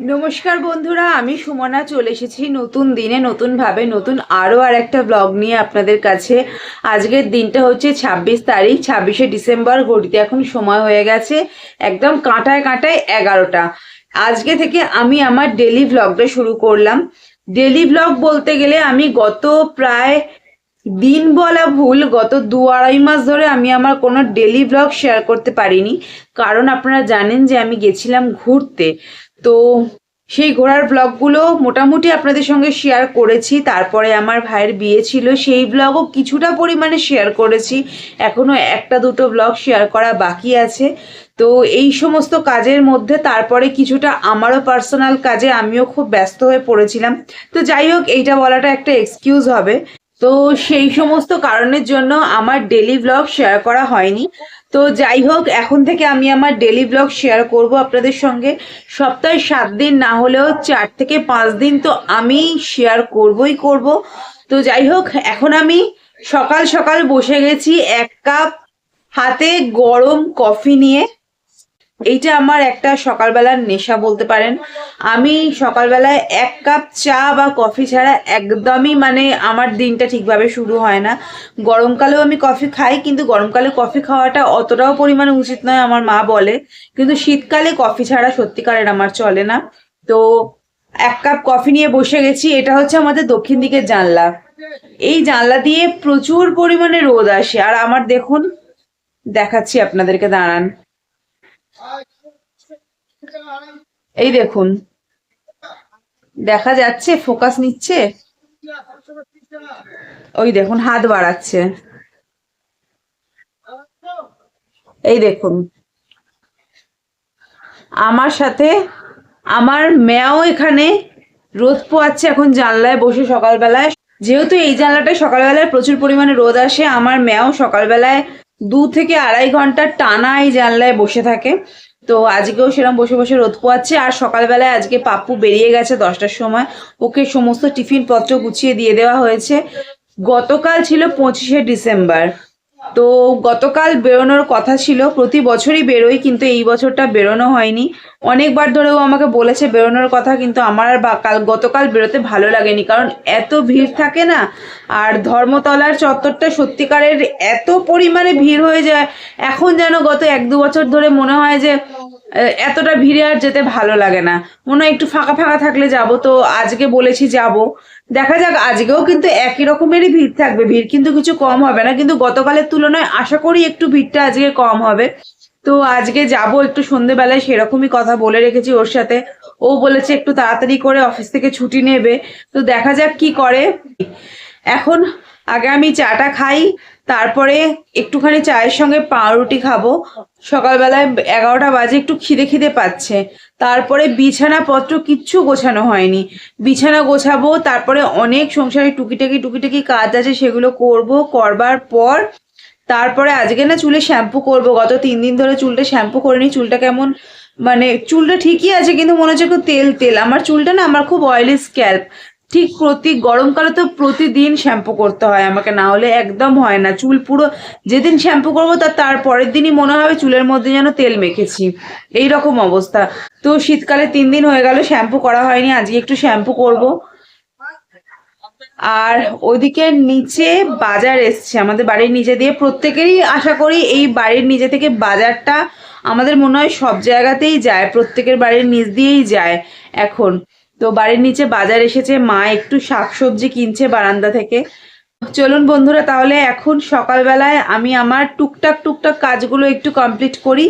নমস্কার বন্ধুরা, আমি সুমনা, চলে এসেছি নতুন দিনে, নতুনভাবে, নতুন আরও আর একটা ব্লগ নিয়ে আপনাদের কাছে। আজকের দিনটা হচ্ছে ছাব্বিশ তারিখ, ছাব্বিশে ডিসেম্বর, ঘড়িতে এখন সময় হয়ে গেছে একদম কাঁটায় কাঁটায় এগারোটা। আজকে থেকে আমি আমার ডেলি ব্লগটা শুরু করলাম। ডেলি ব্লগ বলতে গেলে আমি গত প্রায় দিন বলা ভুল, গত দু আড়াই মাস ধরে আমি আমার কোনো ডেলি ব্লগ শেয়ার করতে পারিনি। কারণ আপনারা জানেন যে আমি গেছিলাম ঘুরতে। তো সেই ঘোরার ব্লগগুলো মোটামুটি আপনাদের সঙ্গে শেয়ার করেছি। তারপরে আমার ভাইয়ের বিয়ে ছিল, সেই ব্লগও কিছুটা পরিমাণে শেয়ার করেছি। এখনও একটা দুটো ব্লগ শেয়ার করা বাকি আছে। তো এই সমস্ত কাজের মধ্যে তারপরে কিছুটা আমারও পার্সোনাল কাজে আমিও খুব ব্যস্ত হয়ে পড়েছিলাম। তো যাই হোক, এইটা বলাটা একটা এক্সকিউজ হবে। তো সেই সমস্ত কারণের জন্য আমার ডেলি ব্লগ শেয়ার করা হয়নি। তো যাই হোক, এখন থেকে আমি আমার ডেলি ব্লগ শেয়ার করব আপনাদের সঙ্গে। সপ্তাহে সাত দিন না হলেও চার থেকে পাঁচ দিন তো আমি শেয়ার করবই করব। তো যাই হোক, এখন আমি সকাল সকাল বসে গেছি এক কাপ হাতে গরম কফি নিয়ে। এইটা আমার একটা সকালবেলার নেশা বলতে পারেন। আমি সকালবেলায় এক কাপ চা বা কফি ছাড়া একদমই মানে আমার দিনটা ঠিকভাবে শুরু হয় না। গরমকালেও আমি কফি খাই, কিন্তু গরমকালে কফি খাওয়াটা অতটাও পরিমাণে উচিত নয় আমার মা বলে। কিন্তু শীতকালে কফি ছাড়া সত্যিকারের আমার চলে না। তো এক কাপ কফি নিয়ে বসে গেছি, এটা হচ্ছে আমাদের দক্ষিণ দিকের জানলা। এই জানলা দিয়ে প্রচুর পরিমাণে রোদ আসে। আর আমার দেখুন, দেখাচ্ছি আপনাদেরকে, দাঁড়ান। এই দেখুন। দেখা যাচ্ছে ফোকাস নিচ্ছে। ওই দেখুন, হাত বাড়াচ্ছে। এই দেখুন। আমার সাথে, আমার মেয়াও এখানে রোদ পোয়াচ্ছে এখন জানলায় বসে সকালবেলায়। যেহেতু এই জানলাটায় সকালবেলায় প্রচুর পরিমাণে রোদ আসে, আমার মেয়াও সকালবেলায় দু থেকে আড়াই ঘণ্টা টানা এই জানলায় বসে থাকে। তো আজকেও সেরকম বসে বসে রোদ পোয়াচ্ছে আর সকালবেলায় আজকে পাপ্পু বেরিয়ে গেছে দশটার সময়। ওকে সমস্ত টিফিন পত্র গুছিয়ে দিয়ে দেওয়া হয়েছে। গতকাল ছিল পঁচিশে ডিসেম্বর। তো গতকাল বেরোনোর কথা ছিল, প্রতি বছরই বেরোই কিন্তু এই বছরটা বেরোনো হয়নি। অনেকবার ধরেও আমাকে বলেছে বেরোনোর কথা, কিন্তু আমার আর কাল গতকাল বেরোতে ভালো লাগেনি, কারণ এত ভিড় থাকে না, আর ধর্মতলার চত্বরটা সত্যিকারের এত পরিমাণে ভিড় হয়ে যায়। এখন যেন গত এক দু বছর ধরে মনে হয় যে এতটা ভিড়ে আর যেতে ভালো লাগে না। মনে হয় একটু ফাঁকা ফাঁকা থাকলে যাব। তো আজকে বলেছি যাব। দেখা যাক, আজকেও কিন্তু একই রকমেরই ভিড় থাকবে। ভিড় কিন্তু কিছু কম হবে না। কিন্তু গতকালের তুলনায় আশা করি একটু ভিড়টা আজকে কম হবে। তো আজকে যাব একটু সন্ধেবেলায়, সেরকমই কথা বলে রেখেছি ওর সাথে। ও বলেছে একটু তাড়াতাড়ি করে অফিস থেকে ছুটি নেবে। তো দেখা যাক কি করে। এখন আগে আমি চাটা খাই। তারপরে একটুখানি চায়ের সঙ্গে পাউরুটি খাব। সকালবেলায় এগারোটা বাজে একটু খিদে খিদে পাচ্ছে। তারপরে বিছানাপত্র কিচ্ছু গোছানো হয়নি। বিছানা গোছাবো, তারপরে অনেক সংসারে টুকিটাকি টুকিটাকি কাজ আছে, সেগুলো করব, করবার পর তারপরে আজকে না চুলে শ্যাম্পু করব। গত তিন দিন ধরে চুলটা শ্যাম্পু করিনি। চুলটা কেমন মানে চুলটা ঠিকই আছে, কিন্তু মনে হচ্ছে একটু তেল তেল। আমার চুলটা না, আমার খুব অয়েলি স্ক্যাল্প ঠিক প্রতি গরমকালে তো প্রতিদিন শ্যাম্পু করতে হয় আমাকে, না হলে একদম হয় না। চুল পুরো যেদিন শ্যাম্পু করব তার তার পরের দিনই মনে হবে চুলের মধ্যে যেন তেল মেখেছি। এই রকম অবস্থা। তো শীতকালে তিন দিন হয়ে গেল শ্যাম্পু করা হয়নি, আজকে একটু শ্যাম্পু করব। আর ওদিকে নিচে বাজার এসছে, আমাদের বাড়ির নিচে দিয়ে প্রত্যেকেরই আশা করি এই বাড়ির নিচে থেকে বাজারটা আমাদের মনে হয় সব জায়গাতেই যায়, প্রত্যেকের বাড়ির নিচ দিয়েই যায় এখন। তো বাড়ির নিচে বাজার এসেছে, মা একটু শাকসবজি কিনছে বারান্দা থেকে। চলুন বন্ধুরা, তাহলে এখন সকালবেলায় আমি আমার টুকটাক টুকটাক কাজগুলো একটু কমপ্লিট করি,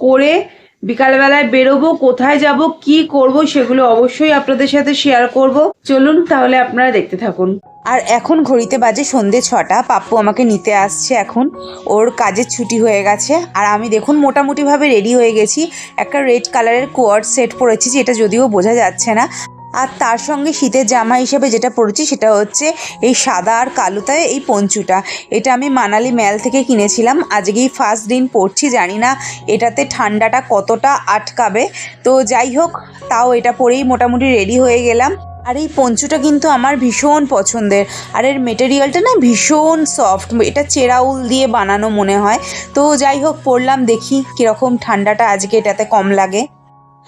করে বিকালবেলায় বেরোবো, কোথায় যাব, কি করব, সেগুলো অবশ্যই আপনাদের সাথে শেয়ার করব। চলুন তাহলে আপনারা দেখতে থাকুন। আর এখন ঘড়িতে বাজে সন্ধে ছটা, পাপ্পু আমাকে নিতে আসছে এখন। ওর কাজের ছুটি হয়ে গেছে। আর আমি দেখুন মোটামুটিভাবে রেডি হয়ে গেছি। একটা রেড কালারের কোয়ার্ড সেট পরেছি, যেটা যদিও বোঝা যাচ্ছে না। আর তার সঙ্গে শীতের জামা হিসেবে যেটা পরেছি সেটা হচ্ছে এই সাদা আর কালোতায় এই পঞ্চুটা। এটা আমি মানালি ম্যাল থেকে কিনেছিলাম। আজকেই ফার্স্ট দিন পরছি, জানি না এটাতে ঠান্ডাটা কতটা আটকাবে। তো যাই হোক, তাও এটা পরেই মোটামুটি রেডি হয়ে গেলাম। আর এই পঞ্চুটা কিন্তু আমার ভীষণ পছন্দের। আর এর মেটেরিয়ালটা না ভীষণ সফট এটা চেরাউল দিয়ে বানানো মনে হয়। তো যাই হোক, পরলাম, দেখি কীরকম ঠান্ডাটা আজকে এটাতে কম লাগে।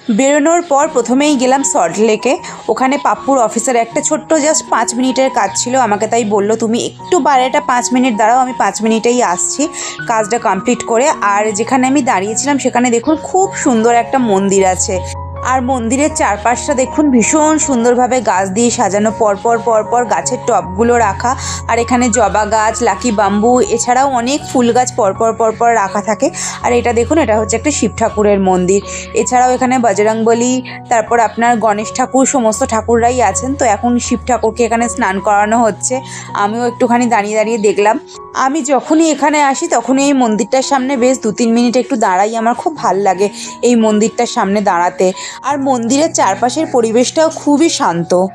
বেরোনোর পর প্রথমেই গেলাম সল্ট লেকে ওখানে পাপ্পুর অফিসার একটা ছোট্ট জাস্ট পাঁচ মিনিটের কাজ ছিল। আমাকে তাই বলল, তুমি একটু বাইরেটা পাঁচ মিনিট দাঁড়াও, আমি পাঁচ মিনিটেই আসছি কাজটা কমপ্লিট করে। আর যেখানে আমি দাঁড়িয়েছিলাম, সেখানে দেখুন খুব সুন্দর একটা মন্দির আছে। আর মন্দিরের চারপাশটা দেখুন ভীষণ সুন্দরভাবে গাছ দিয়ে সাজানো পরপর পরপর গাছের টবগুলো রাখা, আর এখানে জবা গাছ, লাকি বাম্বু, এছাড়াও অনেক ফুল গাছ পরপর পরপর রাখা থাকে। আর এটা দেখুন, এটা হচ্ছে একটা শিব ঠাকুরের মন্দির। এছাড়াও এখানে বজরংবলী তারপর আপনার গণেশ ঠাকুর, সমস্ত ঠাকুররাই আছেন। তো এখন শিব ঠাকুরকে এখানে স্নান করানো হচ্ছে। আমিও একটুখানি দাঁড়িয়ে দাঁড়িয়ে দেখলাম। আমি যখনই এখানে আসি, তখনই এই মন্দিরটার সামনে বেশ দু তিন মিনিট একটু দাঁড়াই, আমার খুব ভালো লাগে এই মন্দিরটার সামনে দাঁড়াতে। আর মন্দিরের চারপাশের পরিবেশটাও খুবই শান্ত।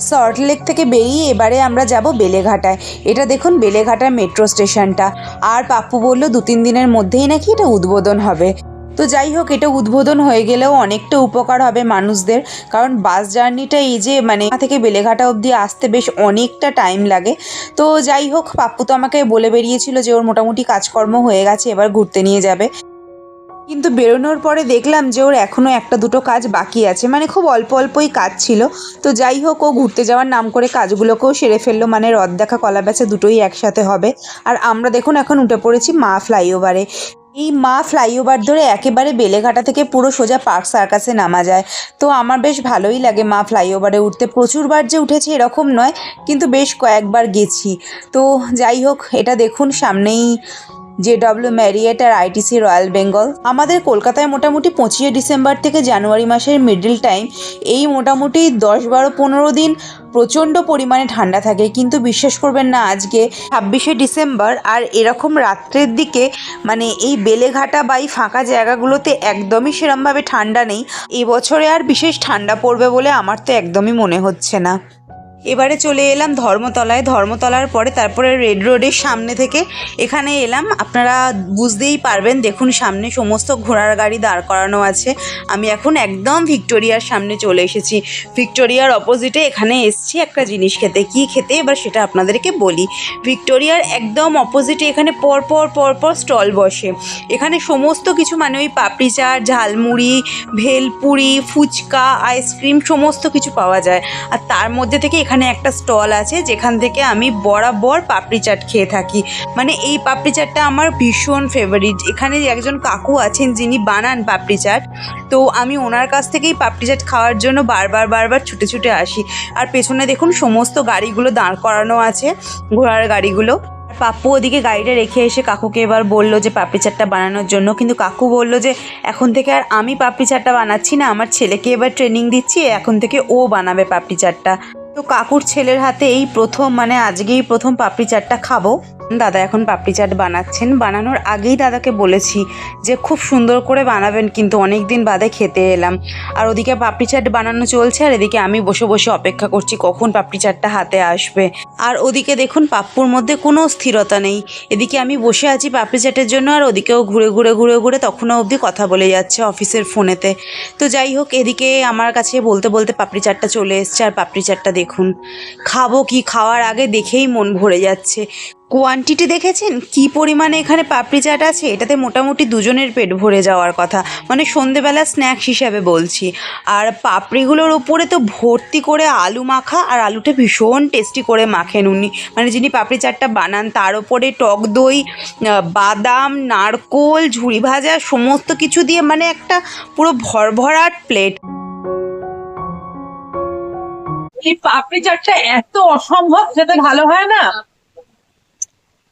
সল্ট লেক থেকে বেরিয়ে এবারে আমরা যাব বেলেঘাটায়। এটা দেখুন বেলেঘাটার মেট্রো স্টেশনটা। আর পাপ্পু বলল দু তিন দিনের মধ্যেই নাকি এটা উদ্বোধন হবে। তো যাই হোক, এটা উদ্বোধন হয়ে গেলেও অনেকটা উপকার হবে মানুষদের। কারণ বাস জার্নিটা এই যে মানে থেকে বেলেঘাটা অবধি আসতে বেশ অনেকটা টাইম লাগে। তো যাই হোক, পাপ্পু তো আমাকে বলে বেরিয়েছিল যে ওর মোটামুটি কাজকর্ম হয়ে গেছে, এবার ঘুরতে নিয়ে যাবে। কিন্তু বেরোনোর পরে দেখলাম যে ওর এখনও একটা দুটো কাজ বাকি আছে। মানে খুব অল্প অল্পই কাজ ছিল। তো যাই হোক, ও ঘুরতে যাওয়ার নাম করে কাজগুলোকেও সেরে ফেলল। মানে রদ দেখা, কলা বেচা দুটোই একসাথে হবে। আর আমরা দেখুন এখন উঠে পড়েছি মা ফ্লাইওভারে এই মা ফ্লাইওভার ধরে একেবারে বেলেঘাটা থেকে পুরো সোজা পার্ক সার্কাসে নামা যায়। তো আমার বেশ ভালোই লাগে মা ফ্লাইওভারে উঠতে। প্রচুরবার যে উঠেছি এরকম নয়, কিন্তু বেশ কয়েকবার গেছি। তো যাই হোক, এটা দেখুন সামনেই জে ডব্লিউ ম্যারিয়েট আর আইটিসি রয়্যাল বেঙ্গল আমাদের কলকাতায় মোটামুটি পঁচিশে ডিসেম্বর থেকে জানুয়ারি মাসের মিডল টাইম এই মোটামুটি দশ, বারো, পনেরো দিন প্রচণ্ড পরিমাণে ঠান্ডা থাকে। কিন্তু বিশ্বাস করবেন না, আজকে ছাব্বিশে ডিসেম্বর আর এরকম রাত্রের দিকে মানে এই বেলেঘাটা বা এই ফাঁকা জায়গাগুলোতে একদমই সেরমভাবে ঠান্ডা নেই। এবছরে আর বিশেষ ঠান্ডা পড়বে বলে আমার তো একদমই মনে হচ্ছে না। এবারে চলে এলাম ধর্মতলায়। ধর্মতলার পরে তারপরে রেড রোডের সামনে থেকে এখানে এলাম। আপনারা বুঝতেই পারবেন, দেখুন সামনে সমস্ত ঘোড়ার গাড়ি দাঁড় করানো আছে। আমি এখন একদম ভিক্টোরিয়ার সামনে চলে এসেছি। ভিক্টোরিয়ার অপোজিটে এখানে এসছি একটা জিনিস খেতে। কি খেতে? এবার সেটা আপনাদেরকে বলি। ভিক্টোরিয়ার একদম অপোজিটে এখানে পরপর পরপর স্টল বসে। এখানে সমস্ত কিছু মানে ওই পাপড়ি চাট, ঝালমুড়ি, ভেলপুরি, ফুচকা আইসক্রিম সমস্ত কিছু পাওয়া যায়। আর তার মধ্যে থেকে এখানে একটা স্টল আছে যেখান থেকে আমি বরাবর পাপড়ি চাট খেয়ে থাকি। মানে এই পাপড়ি চাটটা আমার ভীষণ ফেভারিট এখানে একজন কাকু আছেন যিনি বানান পাপড়ি চাট। তো আমি ওনার কাছ থেকেই পাপড়ি চাট খাওয়ার জন্য বারবার বারবার ছুটে ছুটে আসি। আর পেছনে দেখুন সমস্ত গাড়িগুলো দাঁড় করানো আছে, ঘোড়ার গাড়িগুলো। পাপ্পু ওদিকে গাড়িটা রেখে এসে কাকুকে এবার বলল যে পাপড়ি চাটটা বানানোর জন্য। কিন্তু কাকু বলল যে, এখন থেকে আর আমি পাপড়ি চাটটা বানাচ্ছি না, আমার ছেলেকে এবার ট্রেনিং দিচ্ছি, এখন থেকে ও বানাবে পাপড়ি চাটটা। তো কাকুর ছেলের হাতে এই প্রথম মানে আজকেই প্রথম পাপড়ি চাটটা খাব। দাদা এখন পাপড়ি চাট বানাচ্ছেন। বানানোর আগেই দাদাকে বলেছি যে খুব সুন্দর করে বানাবেন, কিন্তু অনেক দিন বাদে খেতে এলাম। আর ওদিকে পাপড়ি চাট বানানো চলছে, আর এদিকে আমি বসে বসে অপেক্ষা করছি কখন পাপড়ি চাটটা হাতে আসবে। আর ওদিকে দেখুন, পাপ্পুর মধ্যে কোনো স্থিরতা নেই। এদিকে আমি বসে আছি পাপড়ি চাটের জন্য, আর ওদিকেও ঘুরে ঘুরে ঘুরে ঘুরে তখনও অবধি কথা বলে যাচ্ছে অফিসের ফোনেতে। তো যাই হোক, এদিকে আমার কাছে বলতে বলতে পাপড়ি চাটটা চলে এসছে, আর পাপড়ি চাটটা দেখুন। খাব কি খাওয়ার আগে দেখেই মন ভরে যাচ্ছে। কোয়ান্টিটি দেখেছেন? কি পরিমাণে এখানে পাপড়ি চাট আছে? এটাতে মোটামুটি দুজনের পেট ভরে যাওয়ার কথা। মানে সন্ধেবেলা স্ন্যাক্স হিসাবে বলছি। আর পাপড়িগুলোর ওপরে তো ভর্তি করে আলু মাখা আর আলুটা ভীষণ টেস্টি করে মাখেন উনি। মানে যিনি পাপড়ি চাটটা বানান, তার ওপরে টক দই বাদাম, নারকোল, ঝুড়ি ভাজা, সমস্ত কিছু দিয়ে মানে একটা পুরো ভরভরাট প্লেট এই পাপড়ি চাটটা এত অসম্ভব খেতে ভালো হয় না?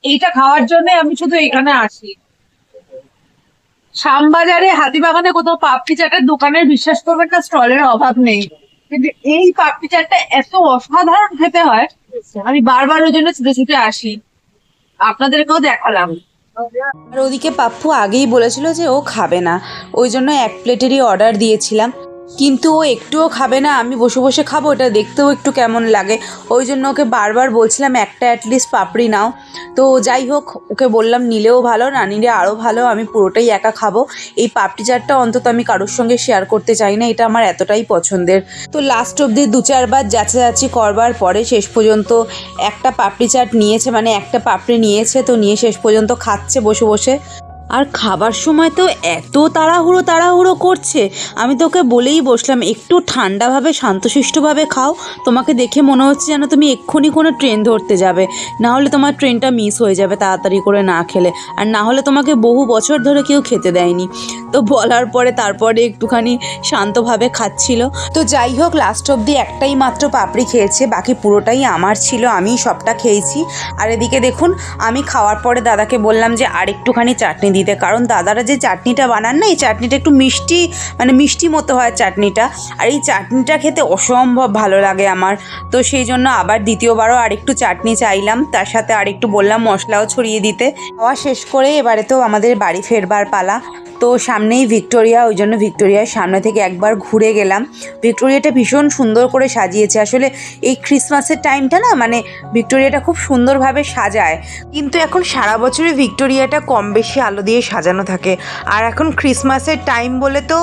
এইটা খাওয়ার জন্য আমি শুধু এখানে আসি। শ্যামবাজারে হাতিবাগানে কোথাও পাপড়ি চাটের দোকানের বিশ্বাস করবেন না, স্টলের অভাব নেই। কিন্তু এই পাপড়ি চাটটা এত অসাধারণ খেতে হয়, আমি বারবার ওই জন্য ছুটে ছুটে আসি। আপনাদেরকেও দেখালাম। আর ওদিকে পাপ্পু আগেই বলেছিল যে ও খাবে না, ওই জন্য এক প্লেটেরই অর্ডার দিয়েছিলাম। কিন্তু ও একটুও খাবে না, আমি বসে বসে খাব এটা দেখতেও একটু কেমন লাগে। ওই জন্য ওকে বারবার বলছিলাম, একটা অ্যাটলিস্ট পাপড়ি নাও। তো যাই হোক, ওকে বললাম, নিলেও ভালো না নিলে আরও ভালো, আমি পুরোটাই একা খাব। এই পাপড়ি চাটটা অন্তত আমি কারোর সঙ্গে শেয়ার করতে চাই না, এটা আমার এতটাই পছন্দের। তো লাস্ট অবধি দু চারবার যাচাযাচি করবার পরে শেষ পর্যন্ত একটা পাপড়ি চাট নিয়েছে মানে একটা পাপড়ি নিয়েছে, তো নিয়ে শেষ পর্যন্ত খাচ্ছে বসে বসে। আর খাবার সময় তো এত তাড়াহুড়ো তাড়াহুড়ো করছে। আমি তোকে বলেই বসলাম, একটু ঠান্ডাভাবে, শান্তশিষ্টভাবে খাও। তোমাকে দেখে মনে হচ্ছে যেন তুমি এক্ষুনি কোনো ট্রেন ধরতে যাবে। না হলে তোমার ট্রেনটা মিস হয়ে যাবে তাড়াতাড়ি করে না খেলে। আর না হলে তোমাকে বহু বছর ধরে কেউ খেতে দেয়নি। তো বলার পরে তারপরে একটুখানি শান্তভাবে খাচ্ছিল। তো যাই হোক লাস্ট অবধি একটাই মাত্র পাপড়ি খেয়েছে, বাকি পুরোটাই আমার ছিল আমি সবটা খেয়েছি। আর এদিকে দেখুন, আমি খাওয়ার পরে দাদাকে বললাম যে, আর একটুখানি চাটনি দিতে। কারণ দাদারা যে চাটনিটা বানান না, এই চাটনিটা একটু মিষ্টি মানে মিষ্টি মতো হয় চাটনিটা। আর এই চাটনিটা খেতে অসম্ভব ভালো লাগে আমার। তো সেই জন্য আবার দ্বিতীয়বারও আরেকটু চাটনি চাইলাম। তার সাথে আরেকটু বললাম মশলাও ছড়িয়ে দিতে। খাওয়া শেষ করে এবারে তো আমাদের বাড়ি ফেরবার পালা। তো সামনেই ভিক্টোরিয়া, ওই জন্য ভিক্টোরিয়ার সামনে থেকে একবার ঘুরে গেলাম। ভিক্টোরিয়াটা ভীষণ সুন্দর করে সাজিয়েছে। আসলে এই ক্রিসমাসের টাইমটা না মানে ভিক্টোরিয়াটা খুব সুন্দরভাবে সাজায়। কিন্তু এখন সারা বছরে ভিক্টোরিয়াটা কম বেশি আলো দিয়ে সাজানো থাকে। আর এখন ক্রিসমাসের টাইম বলে তো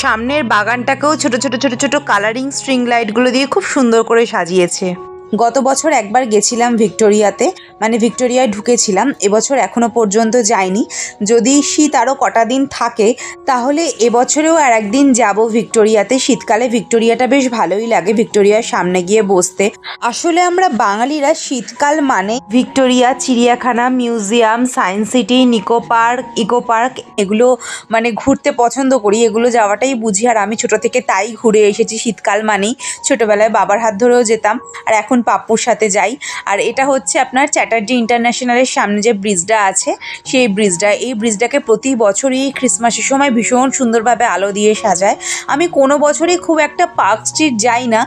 সামনের বাগানটাকেও ছোট ছোট ছোট ছোট কালারিং স্ট্রিং লাইটগুলো দিয়ে খুব সুন্দর করে সাজিয়েছে। গত বছর একবার গেছিলাম ভিক্টোরিয়াতে মানে ভিক্টোরিয়ায় ঢুকেছিলাম, এবছর এখনও পর্যন্ত যাইনি। যদি শীত আরও কটা দিন থাকে, তাহলে এবছরেও আর একদিন যাব ভিক্টোরিয়াতে। শীতকালে ভিক্টোরিয়াটা বেশ ভালোই লাগে, ভিক্টোরিয়ার সামনে গিয়ে বসতে। আসলে আমরা বাঙালিরা শীতকাল মানে ভিক্টোরিয়া, চিড়িয়াখানা, museum, science city, Nicco park, eco park, এগুলো মানে ঘুরতে পছন্দ করি, এগুলো যাওয়াটাই বুঝি। আর আমি ছোট থেকে তাই ঘুরে এসেছি শীতকাল মানেই। ছোটোবেলায় বাবার হাত ধরেও যেতাম। আর এখন পাপ্পুর সাথে যাই। আর এটা হচ্ছে আপনার চ্যাটার্জি ইন্টারন্যাশনালের সামনে যে ব্রিজটা আছে, সেই ব্রিজটা। এই ব্রিজটাকে প্রতি বছরই ক্রিসমাসের সময় ভীষণ সুন্দরভাবে আলো দিয়ে সাজায়। আমি কোনো বছরই খুব একটা পার্ক স্ট্রিট যাই না।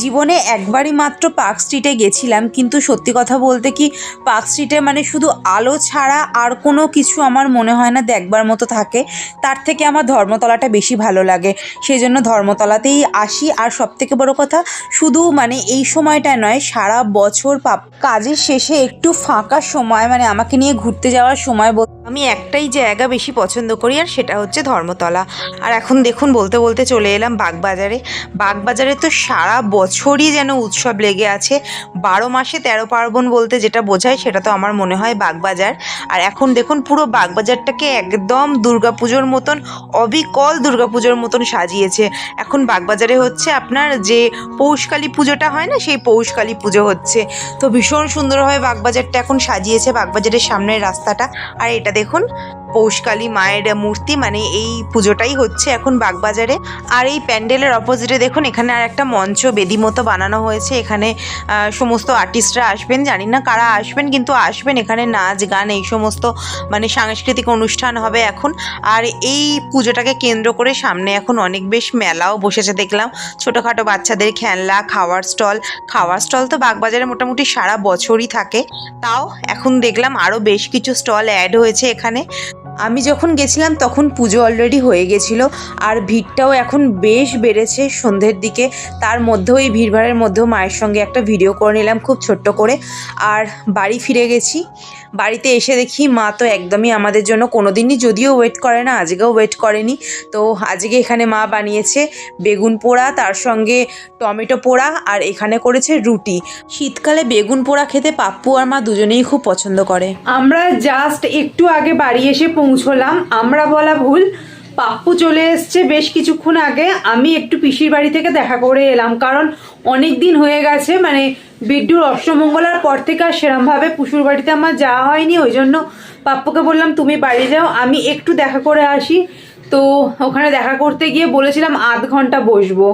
জীবনে একবারই মাত্র পার্ক স্ট্রিটে গেছিলাম, কিন্তু সত্যি কথা বলতে কি, পার্ক স্ট্রিটে মানে শুধু আলো ছাড়া আর কোনো কিছু আমার মনে হয় না দেখবার মতো থাকে। তার থেকে আমার ধর্মতলাটা বেশি ভালো লাগে। সেই জন্য ধর্মতলাতেই আসি। আর সবথেকে বড় কথা, শুধু মানে এই সময়টা নয় সারা বছর পাপ। কাজের শেষে একটু ফাঁকা সময় মানে আমাকে নিয়ে ঘুরতে যাওয়ার সময় আমি একটাই জায়গা বেশি পছন্দ করি, আর সেটা হচ্ছে ধর্মতলা। আর এখন দেখুন, বলতে বলতে চলে এলাম বাগবাজারে। বাগবাজারে তো সারা বছরই যেন উৎসব লেগে আছে। বারো মাসে তেরো পার্বণ বলতে যেটা বোঝায়, সেটা তো আমার মনে হয় বাগবাজার। আর এখন দেখুন, পুরো বাগবাজারটাকে একদম দুর্গাপুজোর মতন, অবিকল দুর্গাপুজোর মতন সাজিয়েছে। এখন বাগবাজারে হচ্ছে আপনার যে পৌষকালী পুজোটা হয় না, সেই পৌষকালী পুজো হচ্ছে। তো ভীষণ সুন্দরভাবে বাগবাজারটা এখন সাজিয়েছে বাগবাজারের সামনের রাস্তাটা। আর এটা দেখুন পৌষকালী মায়ের মূর্তি মানে এই পুজোটাই হচ্ছে এখন বাগবাজারে। আর এই প্যান্ডেলের অপোজিটে দেখুন, এখানে আর একটা মঞ্চ বেদি মতো বানানো হয়েছে। এখানে সমস্ত আর্টিস্টরা আসবেন, জানি না কারা আসবেন, কিন্তু আসবেন এখানে নাচ, গান, এই সমস্ত মানে সাংস্কৃতিক অনুষ্ঠান হবে এখন। আর এই পুজোটাকে কেন্দ্র করে সামনে এখন অনেক বেশ মেলাও বসেছে, দেখলাম। ছোটোখাটো বাচ্চাদের খেলনা, খাওয়ার স্টল। খাওয়ার স্টল তো বাগবাজারে মোটামুটি সারা বছরই থাকে। তাও এখন দেখলাম আরও বেশ কিছু স্টল অ্যাড হয়েছে এখানে। আমি যখন গেছিলাম তখন পুজো অলরেডি হয়ে গেছিল, আর ভিড়টাও এখন বেশ বেড়েছে সন্ধ্যের দিকে। তার মধ্যেও এই ভিড়ভাড়ের মধ্যেও মায়ের সঙ্গে একটা ভিডিও করে নিলাম খুব ছোট্ট করে। আর বাড়ি ফিরে গেছি। বাড়িতে এসে দেখি মা তো একদমই আমাদের জন্য কোনো দিনই যদিও ওয়েট করে না, আজকেও ওয়েট করেনি। তো আজকে এখানে মা বানিয়েছে বেগুন পোড়া, তার সঙ্গে টমেটো পোড়া, আর এখানে করেছে রুটি। শীতকালে বেগুন পোড়া খেতে পাপ্পু আর মা দুজনেই খুব পছন্দ করে। আমরা জাস্ট একটু আগে বাড়ি এসে পৌঁছলাম। আমরা বলা ভুল, পাপ্পু চলে এসছে বেশ কিছুক্ষণ আগে। আমি একটু পিসির বাড়ি থেকে দেখা করে এলাম, কারণ অনেক দিন হয়ে গেছে মানে বিড্ডুর অষ্টমঙ্গলার পর থেকে আর সেরমভাবে পুষুর বাড়িতে আমার যাওয়া হয়নি। ওই জন্য পাপ্পুকে বললাম, তুমি বাড়ি যাও, আমি একটু দেখা করে আসি। তো ওখানে দেখা করতে গিয়ে বলেছিলাম, আধ ঘণ্টা বসবো।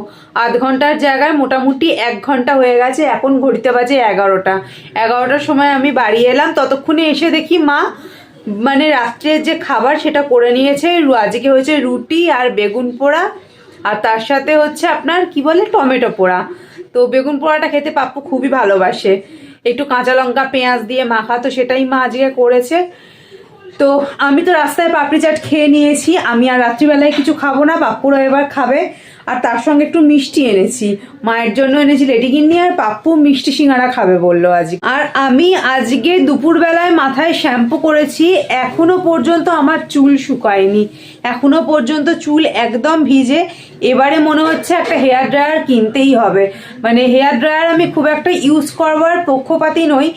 আধ ঘণ্টার জায়গায় মোটামুটি এক ঘণ্টা হয়ে গেছে, এখন ঘড়িতে বাজে এগারোটা। এগারোটার সময় আমি বাড়ি এলাম। ততক্ষণে এসে দেখি মা মানে রাত্রের যে খাবার সেটা করে নিয়েছে আজকে হয়েছে রুটি আর বেগুন পোড়া। আর তার সাথে হচ্ছে আপনার কি বলে? টমেটো পোড়া। তো বেগুন পোড়াটা খেতে পাপ্পু খুবই ভালোবাসে। একটু কাঁচা লঙ্কা, পেঁয়াজ দিয়ে মাখা, তো সেটাই মা আজকে করেছে। তো আমি তো রাস্তায় পাপড়ি চাট খেয়ে নিয়েছি। আমি আর রাত্রিবেলায় কিছু খাব না, পাপ্পুরা এবার খাবে। আর তার সঙ্গে একটু মিষ্টি এনেছি। মায়ের জন্য এনেছি লেডি লেডিগিন্নি আর পাপ্পু মিষ্টি সিঙ্গারা খাবে বলল আজ আর আমি আজকে দুপুরবেলায় মাথায় শ্যাম্পু করেছি, এখনও পর্যন্ত আমার চুল শুকায়নি। এখনও পর্যন্ত চুল একদম ভিজে, এবারে মনে হচ্ছে একটা হেয়ার ড্রায়ার কিনতেই হবে। মানে হেয়ার ড্রায়ার আমি খুব একটা ইউজ করবার পক্ষপাতী নই।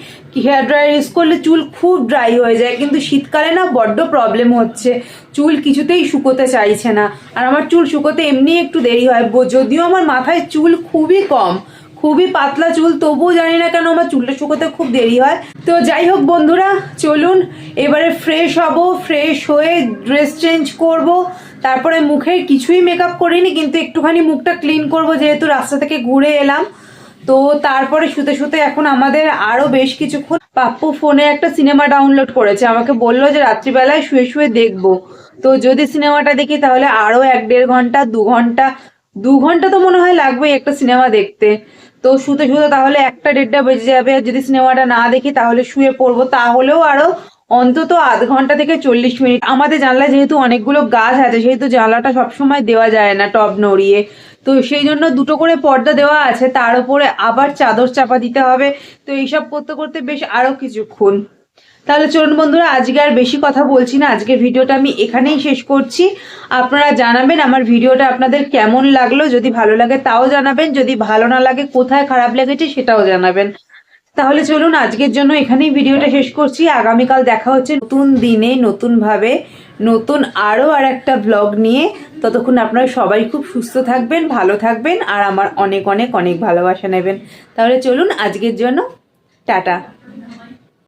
হেয়ার ড্রায়ার ইউজ করলে চুল খুব ড্রাই হয়ে যায়, কিন্তু শীতকালে না বড্ড প্রবলেম হচ্ছে। চুল কিছুতেই শুকোতে চাইছে না। আর আমার চুল শুকোতে এমনি একটু দেরি হয়। যদিও আমার মাথায় চুল খুবই কম, খুবই পাতলা চুল, তবুও জানি না কেন আমার চুলটা শুকোতে খুব দেরি হয়। তো যাই হোক বন্ধুরা, চলুন, এবারে ফ্রেশ হব ফ্রেশ হয়ে ড্রেস চেঞ্জ করব। তারপরে মুখের কিছুই মেকআপ করিনি, কিন্তু একটুখানি মুখটা ক্লিন করব, যেহেতু রাস্তা থেকে ঘুরে এলাম। তো তারপরে শুতে শুতে এখন আমাদের আরও বেশ কিছুক্ষণ পাপ্পু ফোনে একটা সিনেমা ডাউনলোড করেছে। আমাকে বলল যে রাত্রিবেলায় শুয়ে শুয়ে দেখব। তো যদি সিনেমাটা দেখি তাহলে আরও এক দেড় ঘণ্টা, দু ঘণ্টা দু ঘণ্টা তো মনে হয় লাগবে একটা সিনেমা দেখতে। তো শুতে শুতে তাহলে একটা দেড়টা বেজে যাবে, আর যদি সিনেমাটা না দেখি তাহলে শুয়ে পড়ব। তাহলেও আরও অন্তত আধ ঘণ্টা থেকে চল্লিশ মিনিট। আমাদের জানলায় যেহেতু অনেকগুলো গাছ আছে, সেহেতু জানলাটা সবসময় দেওয়া যায় না টব নড়িয়ে। তো সেই জন্য দুটো করে পর্দা দেওয়া আছে, তার উপরে আবার চাদর চাপা দিতে হবে। তো এইসব করতে করতে বেশ আরও কিছুক্ষণ। তাহলে চলুন বন্ধুরা, আজকে আর বেশি কথা বলছি না। আজকের ভিডিওটা আমি এখানেই শেষ করছি। আপনারা জানাবেন আমার ভিডিওটা আপনাদের কেমন লাগল, যদি ভালো লাগে তাও জানাবেন, যদি ভালো না লাগে কোথায় খারাপ লেগেছে সেটাও জানাবেন। তাহলে চলুন, আজকের জন্য এখানেই ভিডিওটা শেষ করছি। আগামীকাল দেখা হচ্ছে নতুন দিনে নতুন ভাবে নতুন আরও আর একটা ব্লগ নিয়ে। ততক্ষণ আপনারা সবাই খুব সুস্থ থাকবেন, ভালো থাকবেন, আর আমার অনেক অনেক অনেক ভালোবাসা নেবেন। তাহলে চলুন, আজকের জন্য টাটা।